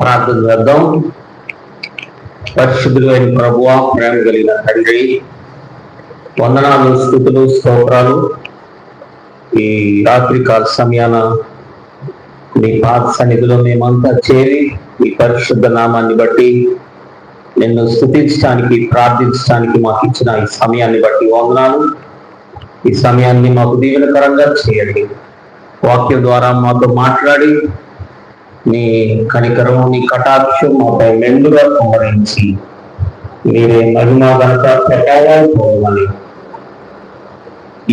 ప్రార్థన చేద్దాం. పరిశుద్ధులైన ప్రభువ ప్రేమ కలిగిన తండ్రి వందనాలు స్థుతులు స్తోత్రాలు. ఈ రాత్రికాల సమయాన మీ పాత సన్నిధిలో మేమంతా చేరి మీ పరిశుద్ధ నామాన్ని బట్టి నిన్ను స్థుతించడానికి ప్రార్థించడానికి మాకు ఇచ్చిన ఈ సమయాన్ని బట్టి వందనాలు. ఈ సమయాన్ని మాకు దీవెనకరంగా చేయండి. వాక్యం ద్వారా మాతో మాట్లాడి నీ కనికరం నీ కటాక్షం మాపై మెండుగా కుమరించి మీరే మహిమ గనక ప్రభావం పోవాలి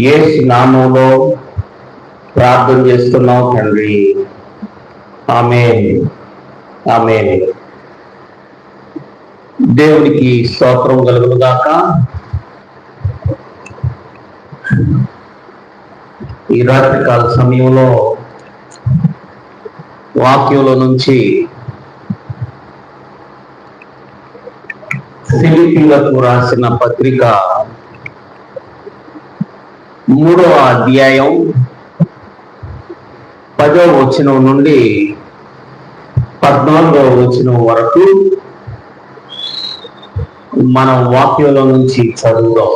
ఏ నామంలో ప్రార్థన చేస్తున్నావు తండ్రి. ఆమె ఆమె దేవునికి స్తోత్రం కలుగును ఈ ఈ రాత్రికాల సమయంలో వాక్యంలో నుంచి ఫిలిపీలకు రాసిన పత్రిక మూడవ అధ్యాయం పదవ వచనం నుండి పద్నాలుగవ వచనం వరకు మనం వాక్యంలో నుంచి చదువుదాం.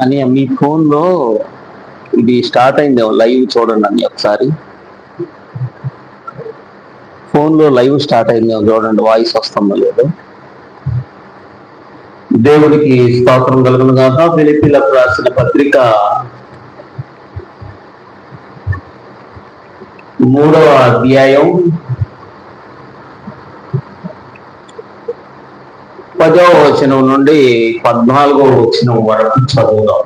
అని మీ ఫోన్లో ఇది స్టార్ట్ అయింది లైవ్ చూడండి అని ఒకసారి. ఫోన్లో లైవ్ స్టార్ట్ అయింది చూడండి వాయిస్ వస్తుందో లేదో. దేవుడికి స్తోత్రం కలుగును కాక ఫిలిపిలకు రాసిన పత్రిక మూడవ అధ్యాయం పదవ వచనం నుండి పద్నాలుగవ వచనం వరకు చదువుదాం.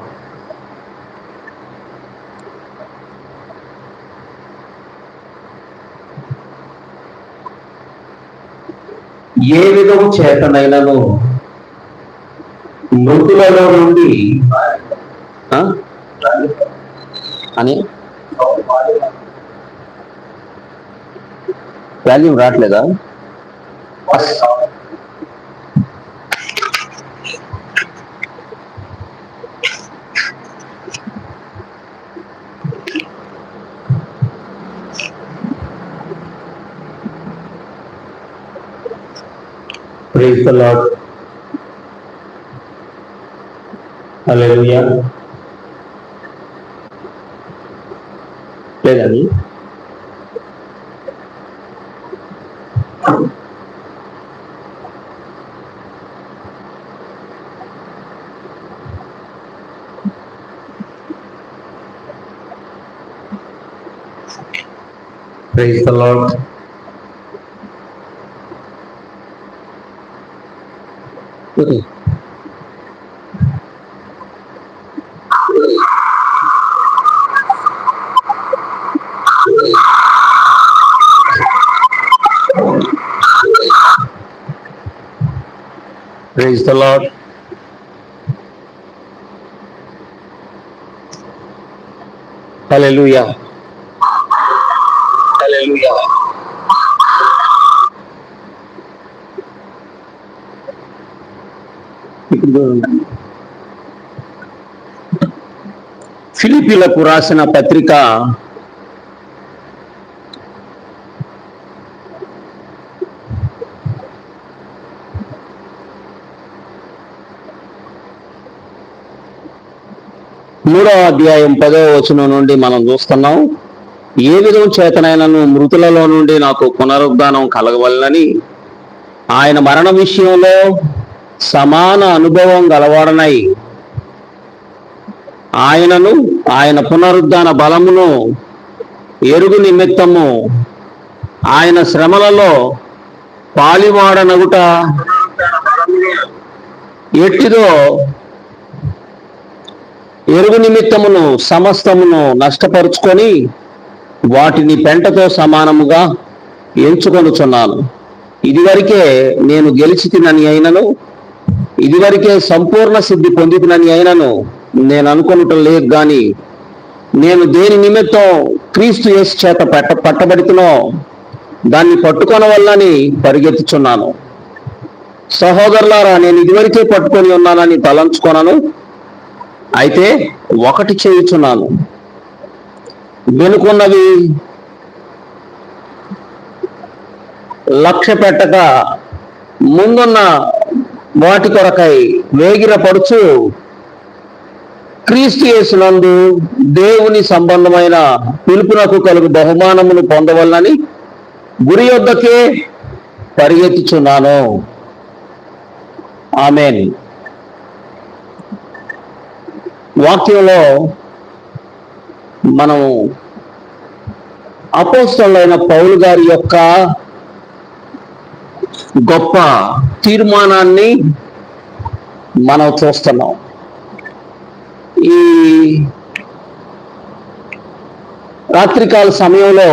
ఏ విధము చేతనైనను మృతులలో నుండి అని? వాల్యూమ్ రావట్లేదా? Praise the Lord. Hallelujah. Let me. Praise the Lord. Praise the Lord. Hallelujah. Hallelujah. ఫిలిపిలకు రాసిన పత్రిక మూడవ అధ్యాయం పదవ వచనం నుండి మనం చూస్తున్నాం ఏ విధం చేతనైనను మృతులలో నుండి నాకు పునరుద్ధానం కలగవలనని ఆయన మరణ విషయంలో సమాన అనుభవం గలవాడనై ఆయనను ఆయన పునరుద్ధాన బలమును ఎరుగు నిమిత్తము ఆయన శ్రమలలో పాలివాడనగుట ఎట్టిదో ఎరుగు నిమిత్తమును సమస్తమును నష్టపరుచుకొని వాటిని పెంటతో సమానముగా ఎంచుకొనుచున్నాను. ఇదివరకే నేను గెలిచి తినని అయినను ఇదివరకే సంపూర్ణ సిద్ధి పొందితినని అయినను నేను అనుకున్నటం లేదు గాని నేను దేని నిమిత్తం క్రీస్తు యేసు చేత పెట్ట పట్టబడితునో దాన్ని పట్టుకొనవల్లని పరిగెత్తుచున్నాను. సహోదరులారా నేను ఇదివరకే పట్టుకొని ఉన్నానని తలంచుకున్నాను అయితే ఒకటి చేయుచున్నాను. వెనుకున్నవి లక్ష్య పెట్టక ముందున్న వాటి కొరకై వేగిరపడుచు క్రీస్తు యేసునందు దేవుని సంబంధమైన పిలుపునకు కలుగు బహుమానమును పొందవలనని గురి యొద్దకే పరిగెత్తుచున్నాను. ఆమెన్. వాక్యంలో మనం అపోస్తలైన పౌలు గారి యొక్క గొప్ప తీర్మానాన్ని మనం చూస్తున్నాం. ఈ రాత్రికాల సమయంలో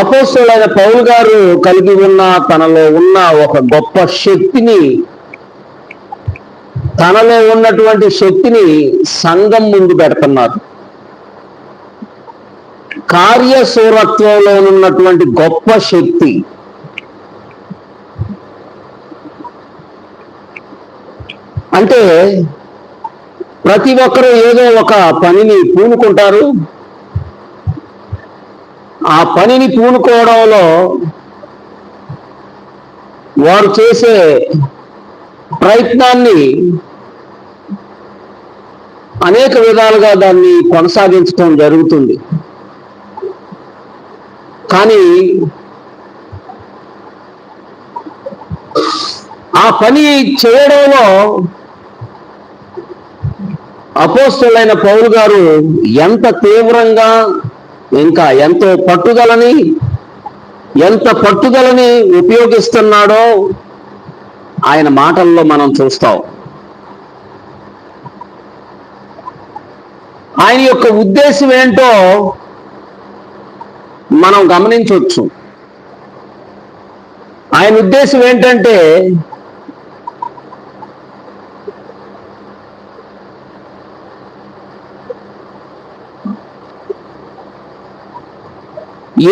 అపోస్తులైన పౌరు గారు కలిగి ఉన్న తనలో ఉన్న ఒక గొప్ప శక్తిని తనలో ఉన్నటువంటి శక్తిని సంఘం ముందు పెడుతున్నారు. కార్యశూరత్వంలో ఉన్నటువంటి గొప్ప శక్తి. అంటే ప్రతి ఒక్కరూ ఏదో ఒక పనిని పూనుకుంటారు. ఆ పనిని పూనుకోవడంలో వారు చేసే ప్రయత్నాన్ని అనేక విధాలుగా దాన్ని కొనసాగించడం జరుగుతుంది. కానీ ఆ పని చేయడంలో అపోస్తులైన పౌలు గారు ఎంత తీవ్రంగా ఇంకా ఎంతో పట్టుదలని ఎంత పట్టుదలని ఉపయోగిస్తున్నాడో ఆయన మాటల్లో మనం చూస్తాం. ఆయన యొక్క ఉద్దేశం ఏంటో మనం గమనించవచ్చు. ఆయన ఉద్దేశం ఏంటంటే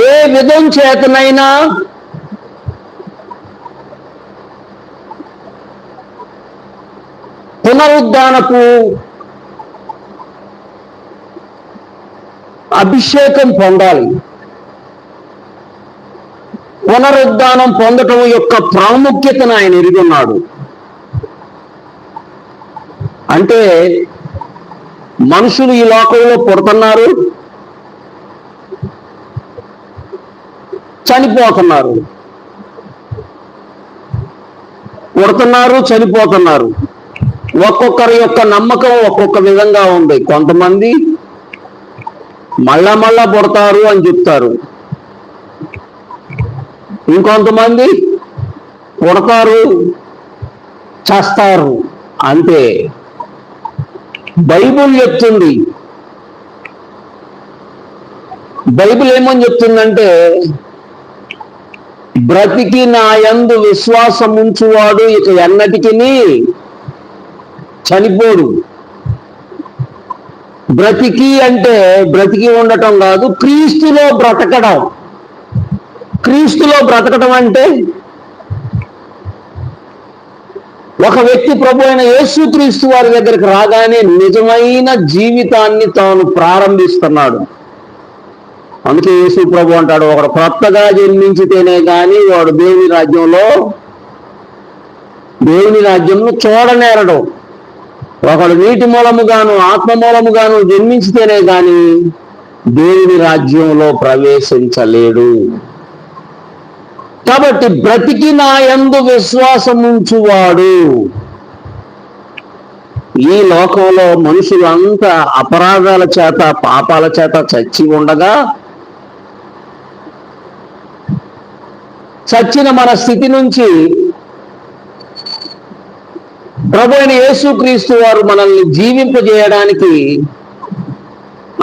ఏ విధం చేతనైనా పునరుద్ధానకు అభిషేకం పొందాలి. పునరుద్ధానం పొందటం యొక్క ప్రాముఖ్యతను ఆయన ఎరుగున్నాడు అంటే మనుషులు ఈ లోకంలో పుడుతున్నారు చనిపోతున్నారు. పుడుతున్నారు చనిపోతున్నారు. ఒక్కొక్కరి యొక్క నమ్మకం ఒక్కొక్క విధంగా ఉంది. కొంతమంది మళ్ళా మళ్ళా పుడతారు అని చెప్తారు. ఇంకొంతమంది పుడతారు చేస్తారు. అంతే బైబుల్ చెప్తుంది. బైబిల్ ఏమని చెప్తుందంటే బ్రతికి నా యందు విశ్వాసం ఉంచువాడు ఇక ఎన్నటికి చనిపోడు. బ్రతికి అంటే బ్రతికి ఉండటం కాదు క్రీస్తులో బ్రతకడం. క్రీస్తులో బ్రతకడం అంటే ఒక వ్యక్తి ప్రభు అయిన యేసుక్రీస్తు వారి దగ్గరికి రాగానే నిజమైన జీవితాన్ని తాను ప్రారంభిస్తున్నాడు. అందుకే యేసు ప్రభు అంటాడు ఒకడు కొత్తగా జన్మించితేనే కానీ వాడు దేవుని రాజ్యంలో దేవుని రాజ్యంలో చూడనేరడు. ఒకడు నీటి మూలముగాను ఆత్మ మూలముగాను జన్మించితేనే కానీ దేవుని రాజ్యంలో ప్రవేశించలేడు. కాబట్టి బ్రతికి నా యందు విశ్వాసం ఉంచువాడు. ఈ లోకంలో మనుషులంతా అపరాధాల చేత పాపాల చేత చచ్చి ఉండగా చచ్చిన మన స్థితి నుంచి ప్రభు అయిన యేసుక్రీస్తు వారు మనల్ని జీవింపజేయడానికి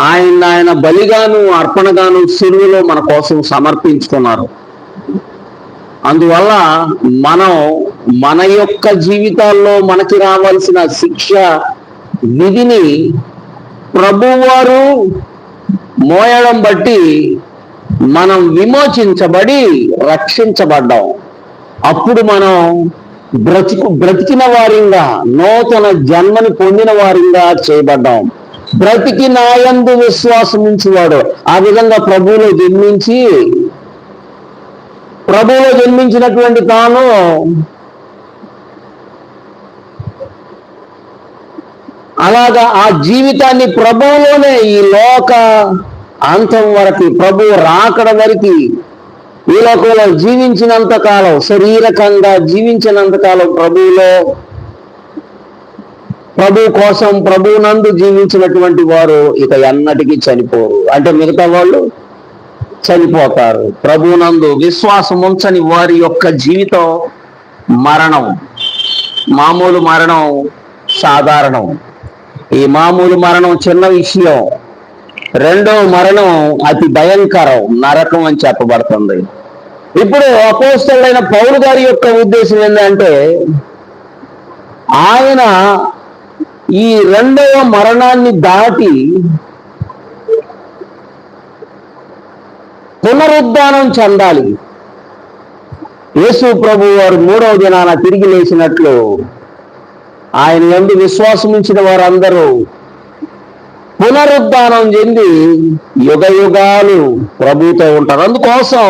ఆయన ఆయన బలిగాను అర్పణగాను సిరువులో మన కోసం సమర్పించుకున్నారు. అందువల్ల మనం మన యొక్క జీవితాల్లో మనకి రావాల్సిన శిక్ష విధిని ప్రభువారు మోయడం బట్టి మనం విమోచించబడి రక్షించబడ్డాం. అప్పుడు మనం బ్రతికు బ్రతికిన వారిగా నూతన జన్మని పొందిన వారింగా చేయబడ్డాం. బ్రతికి నాయందు విశ్వాసం ఉంచేవాడు ఆ విధంగా ప్రభువులో జన్మించి ప్రభువులో జన్మించినటువంటి తాను అలాగా ఆ జీవితాన్ని ప్రభువులోనే ఈ లోక అంతం వరకు ప్రభు రాకడ వరకు ఈ లోకంలో జీవించినంత కాలం శరీరకంగా జీవించినంత కాలం ప్రభువులో ప్రభు కోసం ప్రభునందు జీవించినటువంటి వారు ఇక ఎన్నటికీ చనిపోరు. అంటే మిగతా వాళ్ళు చనిపోతారు. ప్రభునందు విశ్వాసం ఉంచని వారి యొక్క జీవితం మరణం. మామూలు మరణం సాధారణం. ఈ మామూలు మరణం చిన్న విషయం. రెండవ మరణం అతి భయంకరం నరకం అని చెప్పబడుతుంది. ఇప్పుడు అపోస్తలైన పౌరు గారి యొక్క ఉద్దేశం ఏంటంటే ఆయన ఈ రెండవ మరణాన్ని దాటి పునరుద్ధానం చెందాలి. యేసు ప్రభు వారు మూడవ దినాన తిరిగి లేచినట్లు ఆయన ఎందు విశ్వాసం ఉంచిన వారందరూ పునరుద్ధానం చెంది యుగ యుగాలు ప్రభుతో ఉంటారు. అందుకోసం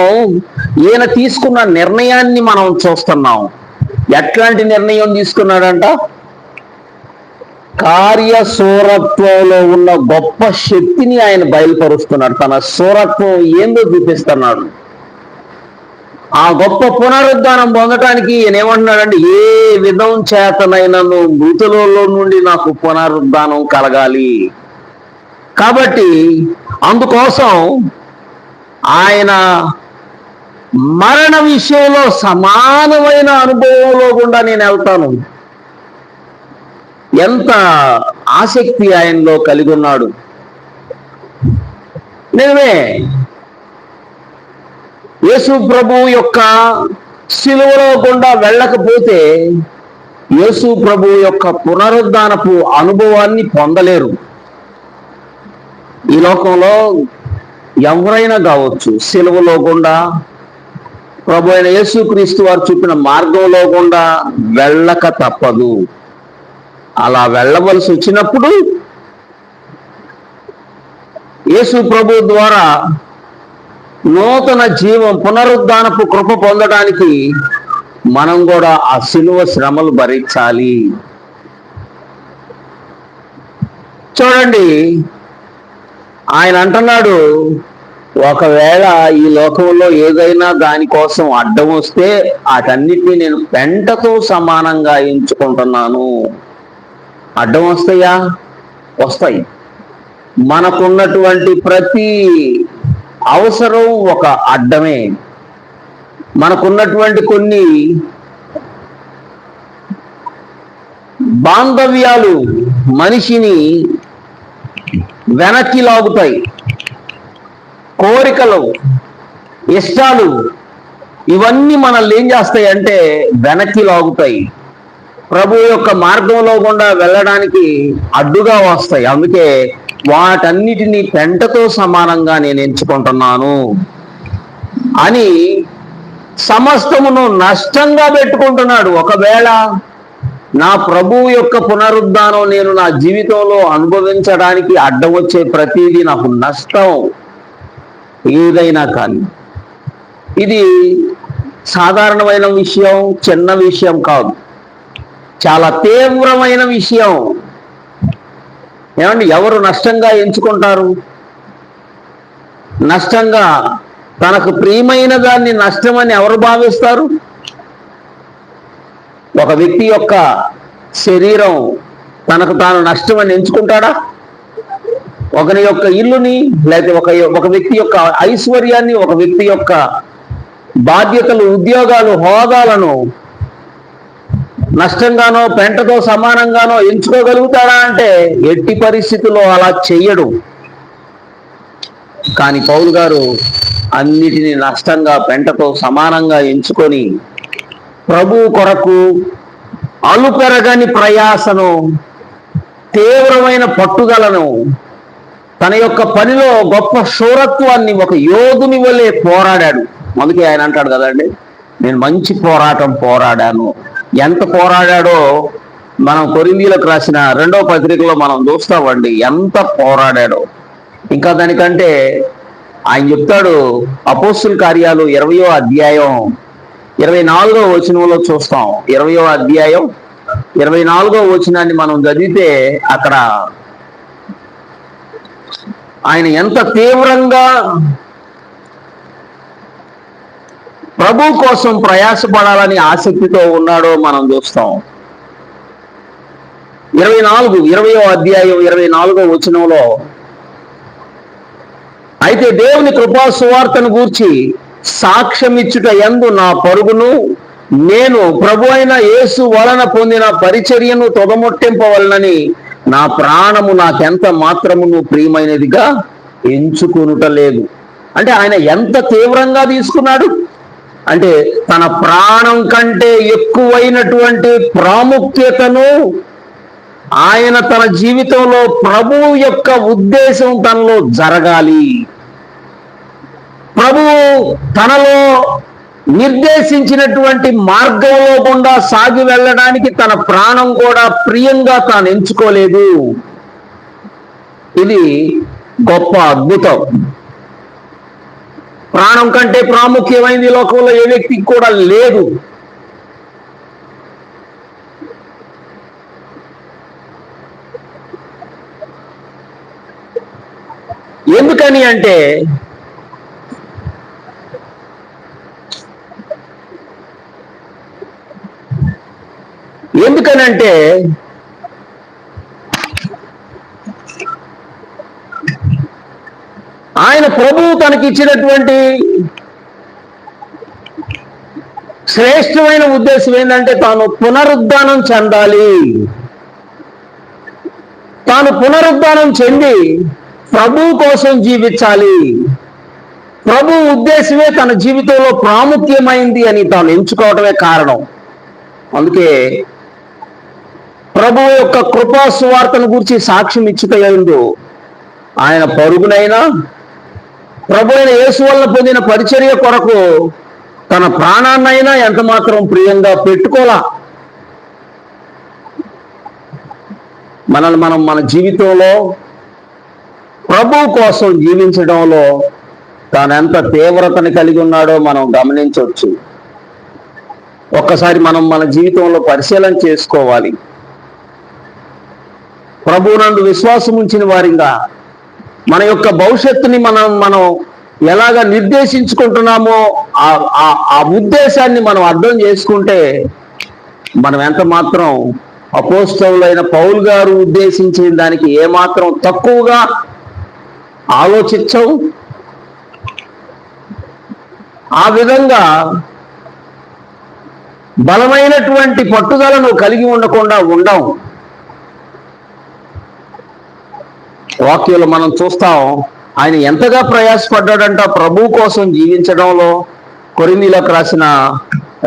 ఈయన తీసుకున్న నిర్ణయాన్ని మనం చూస్తున్నాం. ఎట్లాంటి నిర్ణయం తీసుకున్నాడంట? కార్యసూరత్వంలో ఉన్న గొప్ప శక్తిని ఆయన బయలుపరుస్తున్నాడు. తన సూరత్వం ఏందో చూపిస్తున్నాడు. ఆ గొప్ప పునరుద్ధానం పొందటానికి ఈయన ఏమంటున్నాడంటే ఏ విధం చేతనైనను మృతులలో నుండి నాకు పునరుద్ధానం కలగాలి. కాబట్టి అందుకోసం ఆయన మరణ విషయంలో సమానమైన అనుభవంలో కూడా నేను వెళ్తాను. ఎంత ఆసక్తి ఆయనలో కలిగి ఉన్నాడు. నిజమే. యేసు ప్రభు యొక్క సిలువలో గుండా వెళ్ళకపోతే యేసు ప్రభు యొక్క పునరుద్ధానపు అనుభవాన్ని పొందలేరు. ఈ లోకంలో ఎవరైనా కావచ్చు సిలువలో గుండా ప్రభు అయిన యేసుక్రీస్తు వారు చూపిన మార్గంలో గుండా వెళ్ళక తప్పదు. అలా వెళ్ళవలసి వచ్చినప్పుడు యేసు ప్రభు ద్వారా నూతన జీవం పునరుద్ధానపు కృప పొందడానికి మనం కూడా ఆ సిలువ శ్రమలు భరించాలి. చూడండి ఆయన అంటున్నాడు ఒకవేళ ఈ లోకంలో ఏదైనా దానికోసం అడ్డం వస్తే వాటన్నిటిని నేను పెంటతో సమానంగా ఎంచుకుంటున్నాను. అడ్డం వస్తాయా? వస్తాయి. మనకున్నటువంటి ప్రతి అవసరం ఒక అడ్డమే. మనకున్నటువంటి కొన్ని బాంధవ్యాలు మనిషిని వెనక్కి లాగుతాయి. కోరికలు ఇష్టాలు ఇవన్నీ మనల్ని ఏం చేస్తాయి అంటే వెనక్కి లాగుతాయి. ప్రభు యొక్క మార్గంలో గుండా వెళ్ళడానికి అడ్డుగా వస్తాయి. అందుకే వాటన్నిటినీ పెంటతో సమానంగా నేను ఎంచుకుంటున్నాను అని సమస్తమును నష్టంగా పెట్టుకుంటున్నాడు. ఒకవేళ నా ప్రభువు యొక్క పునరుద్ధానం నేను నా జీవితంలో అనుభవించడానికి అడ్డం వచ్చే ప్రతిదీ నాకు నష్టం ఏదైనా కానీ. ఇది సాధారణమైన విషయం చిన్న విషయం కాదు. చాలా తీవ్రమైన విషయం. ఏమండి ఎవరు నష్టంగా ఎంచుకుంటారు? నష్టంగా తనకు ప్రియమైన దాన్ని నష్టమని ఎవరు భావిస్తారు? ఒక వ్యక్తి యొక్క శరీరం తనకు తాను నష్టమని ఎంచుకుంటాడా? ఒకరి యొక్క ఇల్లుని లేకపోతే ఒక ఒక వ్యక్తి యొక్క ఐశ్వర్యాన్ని ఒక వ్యక్తి యొక్క బాధ్యతలు ఉద్యోగాలు హోదాలను నష్టంగానో పెంటతో సమానంగానో ఎంచుకోగలుగుతాడా అంటే ఎట్టి పరిస్థితుల్లో అలా చెయ్యడు. కానీ పౌలు గారు అన్నిటినీ నష్టంగా పెంటతో సమానంగా ఎంచుకొని ప్రభు కొరకు అలుపెరగని ప్రయాసను తీవ్రమైన పట్టుదలను తన యొక్క పనిలో గొప్ప శూరత్వాన్ని ఒక యోధుని వల్లే పోరాడాడు. అందుకే ఆయన అంటాడు కదండి నేను మంచి పోరాటం పోరాడాను. ఎంత పోరాడాడో మనం కొరిందీలకు రాసిన రెండో పత్రికలో మనం చూస్తామండి ఎంత పోరాడాడో. ఇంకా దానికంటే ఆయన చెప్తాడు అపోస్తుల కార్యాలు ఇరవయో అధ్యాయం ఇరవై నాలుగో వచనంలో చూస్తాం. ఇరవయో అధ్యాయం ఇరవై నాలుగో వచనాన్ని మనం చదివితే అక్కడ ఆయన ఎంత తీవ్రంగా ప్రభు కోసం ప్రయాసపడాలని ఆసక్తితో ఉన్నాడో మనం చూస్తాం. ఇరవై నాలుగు ఇరవయో అధ్యాయం ఇరవై నాలుగో వచనంలో అయితే దేవుని కృపా సువార్తను గూర్చి సాక్ష్యమిచ్చుట ఎందు నా పరుగును నేను ప్రభు అయిన యేసు వలన పొందిన పరిచర్యను తొగమొట్టింపవలనని నా ప్రాణము నాకెంత మాత్రమును ప్రియమైనదిగా ఎంచుకొనుట లేదు. అంటే ఆయన ఎంత తీవ్రంగా తీసుకున్నాడు? అంటే తన ప్రాణం కంటే ఎక్కువైనటువంటి ప్రాముఖ్యతను ఆయన తన జీవితంలో ప్రభువు యొక్క ఉద్దేశం తనలో జరగాలి. ప్రభువు తనలో నిర్దేశించినటువంటి మార్గంలో గుండా సాగి వెళ్ళడానికి తన ప్రాణం కూడా ప్రియంగా తాను ఎంచుకోలేదు. ఇది గొప్ప అద్భుతం. ప్రాణం కంటే ప్రాముఖ్యమైంది లోకంలో ఏ వ్యక్తికి కూడా లేదు. ఎందుకని అంటే ఎందుకనంటే ఆయన ప్రభువు తనకి ఇచ్చినటువంటి శ్రేష్టమైన ఉద్దేశం ఏంటంటే తాను పునరుద్ధానం చెందాలి. తాను పునరుద్ధానం చెంది ప్రభు కోసం జీవించాలి. ప్రభు ఉద్దేశమే తన జీవితంలో ప్రాముఖ్యమైంది అని తాను ఎంచుకోవటమే కారణం. అందుకే ప్రభు యొక్క కృపా సువార్తను గురించి సాక్ష్యం ఇచ్చుకలేదు ఆయన పరుగునైనా ప్రభు అయిన యేసు వల్ల పొందిన పరిచర్య కొరకు తన ప్రాణాన్నైనా ఎంత మాత్రం ప్రియంగా పెట్టుకోలా మనల్ని మనం మన జీవితంలో ప్రభు కోసం జీవించడంలో తాను ఎంత తీవ్రతని కలిగి ఉన్నాడో మనం గమనించవచ్చు. ఒక్కసారి మనం మన జీవితంలో పరిశీలన చేసుకోవాలి. ప్రభువునందు విశ్వాసం ఉంచిన వారిగా మన యొక్క భవిష్యత్తుని మనం మనం ఎలాగ నిర్దేశించుకుంటున్నామో ఆ ఆ- ఉద్దేశాన్ని మనం అర్థం చేసుకుంటే మనం ఎంత మాత్రం అపోస్తవులైన పౌల్ గారు ఉద్దేశించిన దానికి ఏమాత్రం తక్కువగా ఆలోచించవు. ఆ విధంగా బలమైనటువంటి పట్టుదలను కలిగి ఉండకుండా ఉండవు. వాక్యంలో మనం చూస్తాం ఆయన ఎంతగా ప్రయాసపడ్డాడంట ప్రభు కోసం జీవించడంలో కొరిందీలకు రాసిన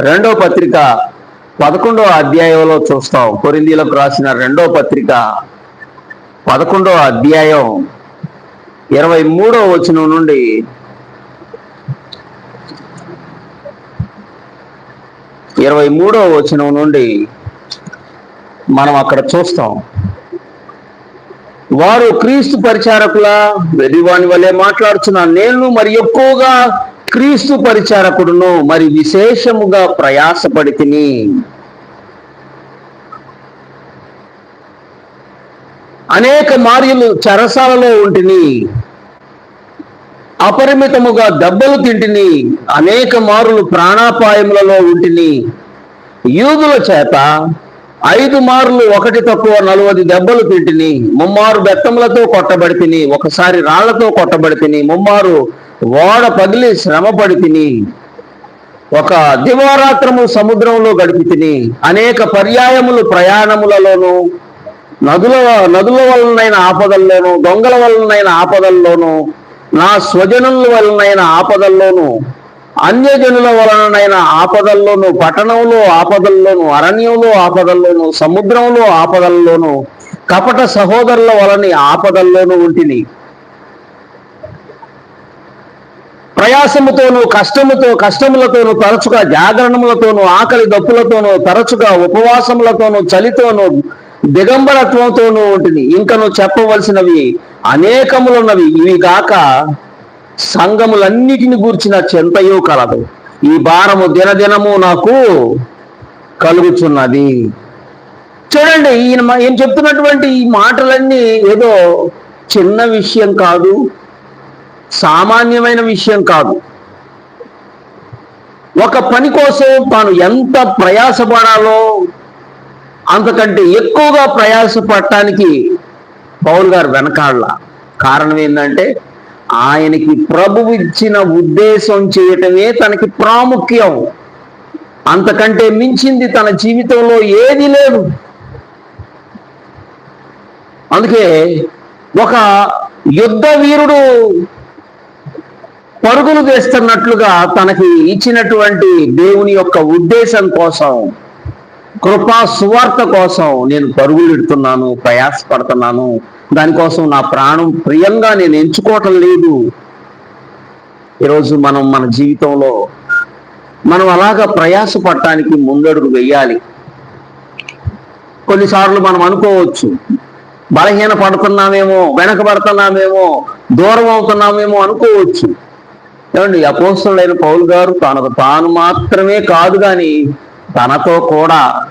రెండో పత్రిక పదకొండో అధ్యాయంలో చూస్తాం. కొరిందీలకు రాసిన రెండో పత్రిక పదకొండో అధ్యాయం ఇరవై మూడో వచనం నుండి ఇరవై మూడో వచనం నుండి మనం అక్కడ చూస్తాం. వారు క్రీస్తు పరిచారకుల వెరివాని వలె మాట్లాడుచున్నాను నేను మరి ఎక్కువగా క్రీస్తు పరిచారకుడును మరి విశేషముగా ప్రయాసపడి తిని. అనేక మార్యులు చరసాలలో ఉంటిని అపరిమితముగా దెబ్బలు తింటిని అనేక మారులు ప్రాణాపాయములలో ఉంటిని. యూదుల చేత ఐదు మార్లు ఒకటి తక్కువ నలువది దెబ్బలు తింటిని ముమ్మారు బెత్తములతో కొట్టబడి తిని ఒకసారి రాళ్ళతో కొట్టబడి తిని ముమ్మారు ఓడ పగిలి శ్రమపడి తిని ఒక దివారాత్రము సముద్రంలో గడిపి తిని అనేక పర్యాయములు ప్రయాణములలోను నదుల నదుల వలనైన ఆపదల్లోను దొంగల వలనైన ఆపదల్లోను నా స్వజనుల వలనైన ఆపదల్లోను అన్యజనుల వలన ఆపదల్లోను పట్టణంలో ఆపదల్లోను అరణ్యంలో ఆపదల్లోను సముద్రంలో ఆపదల్లోను కపట సహోదరుల వలని ఆపదల్లోనూ ఉంటిని. ప్రయాసముతోనూ కష్టముతో కష్టములతోనూ తరచుగా జాగరణములతోనూ ఆకలి దప్పులతోనూ తరచుగా ఉపవాసములతోనూ చలితోనూ దిగంబరత్వంతోనూ ఉంటుంది ఇంకను చెప్పవలసినవి అనేకములున్నవి. ఇవి గాక సంఘములన్నిటిని గూర్చిన చెంతయో కలదు. ఈ భారము దినదినము నాకు కలుగుచున్నది. చూడండి ఈయన మా- ఈయన చెప్తున్నటువంటి ఈ మాటలన్నీ ఏదో చిన్న విషయం కాదు సామాన్యమైన విషయం కాదు. ఒక పని కోసం తాను ఎంత ప్రయాసపడాలో అంతకంటే ఎక్కువగా ప్రయాసపడటానికి పౌల్ గారు వెనకాళ్ళ కారణం ఏంటంటే ఆయనకి ప్రభువు ఇచ్చిన ఉద్దేశం చేయటమే తనకి ప్రాముఖ్యం. అంతకంటే మించింది తన జీవితంలో ఏది లేదు. అందుకే ఒక యుద్ధ వీరుడు పరుగులు వేస్తున్నట్లుగా తనకి ఇచ్చినటువంటి దేవుని యొక్క ఉద్దేశం కోసం కృపా సువార్త కోసం నేను పరుగులు ఇడుతున్నాను ప్రయాసపడుతున్నాను. దానికోసం నా ప్రాణం ప్రియంగా నేను ఎంచుకోవటం లేదు. ఈరోజు మనం మన జీవితంలో మనం అలాగా ప్రయాసపడటానికి ముందడుగు వెయ్యాలి కొన్నిసార్లు మనం అనుకోవచ్చు బలహీన పడుతున్నామేమో వెనకబడుతున్నామేమో దూరం అవుతున్నామేమో అనుకోవచ్చు. ఏమండి అపోస్తులైన పౌలు గారు తనకు తాను మాత్రమే కాదు కానీ తనతో కూడా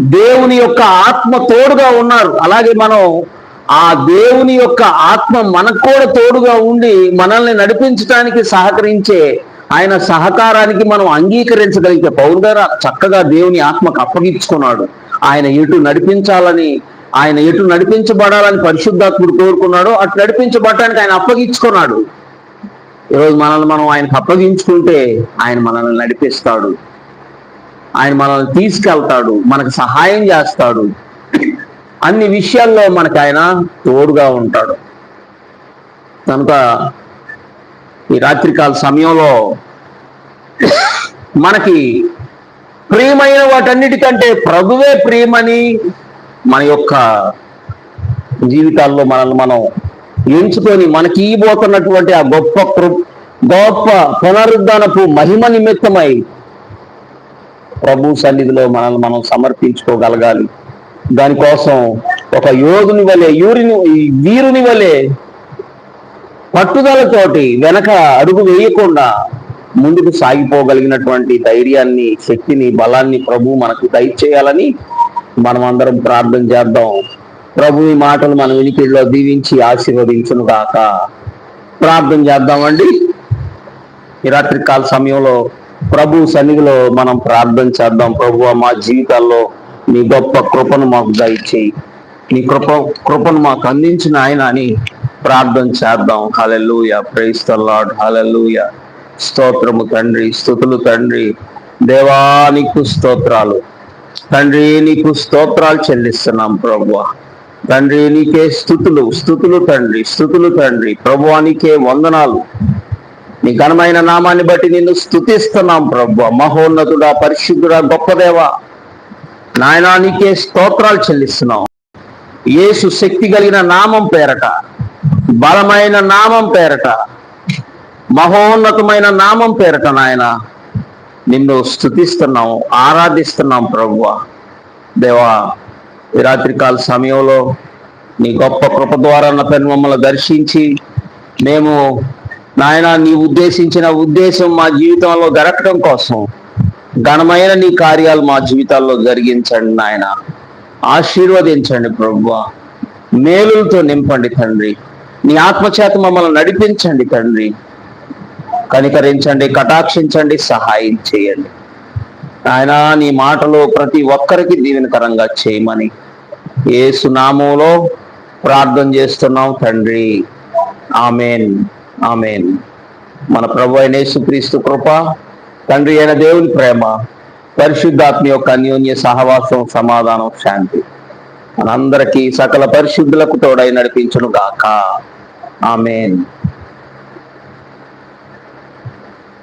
దేవుని యొక్క ఆత్మ తోడుగా ఉన్నారు. అలాగే మనం ఆ దేవుని యొక్క ఆత్మ మనకు కూడా తోడుగా ఉండి మనల్ని నడిపించడానికి సహకరించే ఆయన సహకారానికి మనం అంగీకరించగలిగితే పౌరు గారు చక్కగా దేవుని ఆత్మకు అప్పగించుకున్నాడు. ఆయన ఎటు నడిపించాలని ఆయన ఎటు నడిపించబడాలని పరిశుద్ధాత్ముడు కోరుకున్నాడు అటు నడిపించబడటానికి ఆయన అప్పగించుకున్నాడు. ఈరోజు మనల్ని మనం ఆయనకు అప్పగించుకుంటే ఆయన మనల్ని నడిపిస్తాడు. ఆయన మనల్ని తీసుకెళ్తాడు మనకు సహాయం చేస్తాడు. అన్ని విషయాల్లో మనకు ఆయన తోడుగా ఉంటాడు. కనుక ఈ రాత్రికాల సమయంలో మనకి ప్రియమైన వాటన్నిటికంటే ప్రభువే ప్రియమని మన యొక్క జీవితాల్లో మనల్ని మనం ఎంచుకొని మనకి ఇవ్వబోతున్నటువంటి ఆ గొప్ప గొప్ప పునరుద్ధానపు మహిమ నిమిత్తమై ప్రభు సన్నిధిలో మనల్ని మనం సమర్పించుకోగలగాలి. దానికోసం ఒక యోధుని వలె యూరిని వీరుని వలె పట్టుదలతోటి వెనక అడుగు వేయకుండా ముందుకు సాగిపోగలిగినటువంటి ధైర్యాన్ని శక్తిని బలాన్ని ప్రభు మనకు దయచేయాలని మనం అందరం ప్రార్థన చేద్దాం. ప్రభు ఈ మాటలు మన వినికిడిలో దీవించి ఆశీర్వదించును గాక. ప్రార్థన చేద్దామండి. ఈ రాత్రి కాల సమయంలో ప్రభు సన్నిధిలో మనం ప్రార్థన చేద్దాం. ప్రభు మా జీవితాల్లో నీ గొప్ప కృపను మాకు దయచేయి. నీ కృప కృపను మాకు అందించిన ఆయన అని ప్రార్థన చేద్దాం. Hallelujah praise the Lord hallelujah స్తోత్రము తండ్రి స్థుతులు తండ్రి. దేవానికి స్తోత్రాలు. తండ్రి నీకు స్తోత్రాలు చెల్లిస్తున్నాం ప్రభు తండ్రి నీకే స్థుతులు స్థుతులు తండ్రి స్థుతులు తండ్రి. ప్రభువానికే వందనాలు. నీ ఘనమైన నామాన్ని బట్టి నిన్ను స్థుతిస్తున్నాం ప్రభు మహోన్నతుడా పరిశుద్ధుడా గొప్పదేవ నాయనా నీకే స్తోత్రాలు చెల్లిస్తున్నాం. యేసు శక్తి కలిగిన నామం పేరట బలమైన నామం పేరట మహోన్నతమైన నామం పేరట నాయన. నిన్ను స్థుతిస్తున్నాం ఆరాధిస్తున్నాం ప్రభువ. దేవా ఈ రాత్రికాల సమయంలో నీ గొప్ప కృప ద్వారా నా పెను మమ్మల్ని దర్శించి మేము నాయన నీ ఉద్దేశించిన ఉద్దేశం మా జీవితంలో జరగటం కోసం ఘనమైన నీ కార్యాలు మా జీవితాల్లో జరిగించండి నాయన. ఆశీర్వదించండి ప్రభు మేలులతో నింపండి తండ్రి. నీ ఆత్మచేత మమ్మల్ని నడిపించండి తండ్రి. కనికరించండి కటాక్షించండి సహాయం చేయండి. ఆయన నీ మాటలో ప్రతి ఒక్కరికి దీవెనకరంగా చేయమని ఏ సునామంలో ప్రార్థన చేస్తున్నాం తండ్రి. ఆమెన్. ఆమెన్. మన ప్రభు అయిన యేసుక్రీస్తు కృప తండ్రి అయిన దేవుని ప్రేమ పరిశుద్ధాత్మ యొక్క అన్యోన్య సహవాసం సమాధానం శాంతి. మనందరికీ సకల పరిశుద్ధులకు తోడై నడిపించును గాక ఆమెన్.